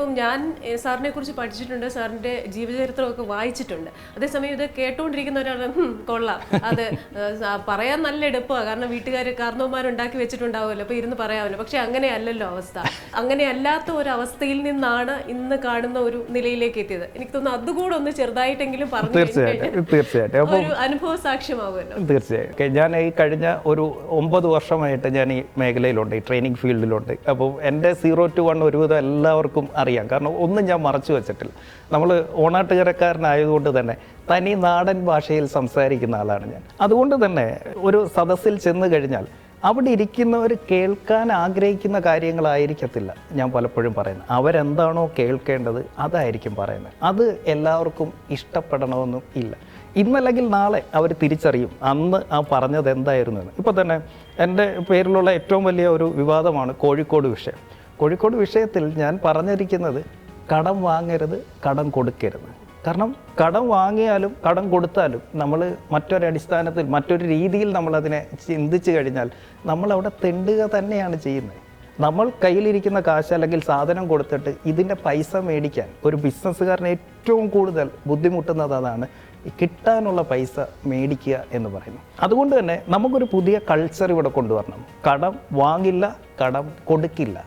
ഇപ്പം ഞാൻ സാറിനെ കുറിച്ച് പഠിച്ചിട്ടുണ്ട് സാറിന്റെ ജീവചരിത്രമൊക്കെ വായിച്ചിട്ടുണ്ട്. അതേസമയം ഇത് കേട്ടുകൊണ്ടിരിക്കുന്ന ഒരാൾ "ഹും, കൊള്ളാം. അത് പറയാൻ നല്ല എളുപ്പമാണ് കാരണം വീട്ടുകാർ കാരണവന്മാരുണ്ടാക്കി വെച്ചിട്ടുണ്ടാവുമല്ലോ. അപ്പൊ ഇരുന്ന് പറയാമല്ലോ. പക്ഷെ അങ്ങനെയല്ലല്ലോ അവസ്ഥ. അങ്ങനെയല്ലാത്ത ഒരു അവസ്ഥയിൽ നിന്നാണ് ഇന്ന് കാണുന്ന ഒരു നിലയിലേക്ക് എത്തിയത്. എനിക്ക് തോന്നുന്നു അതുകൂടെ ഒന്ന് ചെറുതായിട്ടെങ്കിലും പറഞ്ഞു തീർച്ചയായിട്ടും. തീർച്ചയായിട്ടും. അപ്പോൾ ഒരു അനുഭവ സാക്ഷ്യമാവുമല്ലോ. തീർച്ചയായും ഞാൻ ഈ കഴിഞ്ഞ ഒരു ഒമ്പത് വർഷമായിട്ട് ഞാൻ ഈ മേഖലയിലുണ്ട് ഈ ട്രെയിനിങ് ഫീൽഡിലുണ്ട്. അപ്പോൾ എന്റെ സീറോ ടു വൺ ഒരുവിധം എല്ലാവർക്കും അറിയാം കാരണം ഒന്നും ഞാൻ മറച്ചു വെച്ചിട്ടില്ല. നമ്മൾ ഓണാട്ടുകരക്കാരനായതുകൊണ്ട് തന്നെ തനി നാടൻ ഭാഷയിൽ സംസാരിക്കുന്ന ആളാണ് ഞാൻ. അതുകൊണ്ട് തന്നെ ഒരു സദസ്സിൽ ചെന്ന് കഴിഞ്ഞാൽ അവിടെ ഇരിക്കുന്നവർ കേൾക്കാൻ ആഗ്രഹിക്കുന്ന കാര്യങ്ങളായിരിക്കത്തില്ല ഞാൻ പലപ്പോഴും പറയുന്നത്. അവരെന്താണോ കേൾക്കേണ്ടത് അതായിരിക്കും പറയുന്നത്. അത് എല്ലാവർക്കും ഇഷ്ടപ്പെടണമെന്നും ഇല്ല. ഇന്നല്ലെങ്കിൽ നാളെ അവർ തിരിച്ചറിയും അന്ന് ആ പറഞ്ഞത് എന്തായിരുന്നു എന്ന്. ഇപ്പോൾ തന്നെ എന്റെ പേരിലുള്ള ഏറ്റവും വലിയ ഒരു വിവാദമാണ് കോഴിക്കോട് വിഷയം. കോഴിക്കോട് വിഷയത്തിൽ ഞാൻ പറഞ്ഞിരിക്കുന്നത് കടം വാങ്ങരുത് കടം കൊടുക്കരുത്. കാരണം കടം വാങ്ങിയാലും കടം കൊടുത്താലും നമ്മൾ മറ്റൊരടിസ്ഥാനത്തിൽ മറ്റൊരു രീതിയിൽ നമ്മളതിനെ ചിന്തിച്ചു കഴിഞ്ഞാൽ നമ്മളവിടെ തെണ്ടുക തന്നെയാണ് ചെയ്യുന്നത്. നമ്മൾ കയ്യിലിരിക്കുന്ന കാശ് അല്ലെങ്കിൽ സാധനം കൊടുത്തിട്ട് ഇതിന്റെ പൈസ മേടിക്കാൻ ഒരു ബിസിനസ്സുകാരന് ഏറ്റവും കൂടുതൽ ബുദ്ധിമുട്ടുന്നത് അതാണ് കിട്ടാനുള്ള പൈസ മേടിക്കുക എന്ന് പറയുന്നു അതുകൊണ്ട് തന്നെ നമുക്കൊരു പുതിയ കൾച്ചർ ഇവിടെ കൊണ്ടുവരണം. കടം വാങ്ങില്ല കടം കൊടുക്കില്ല.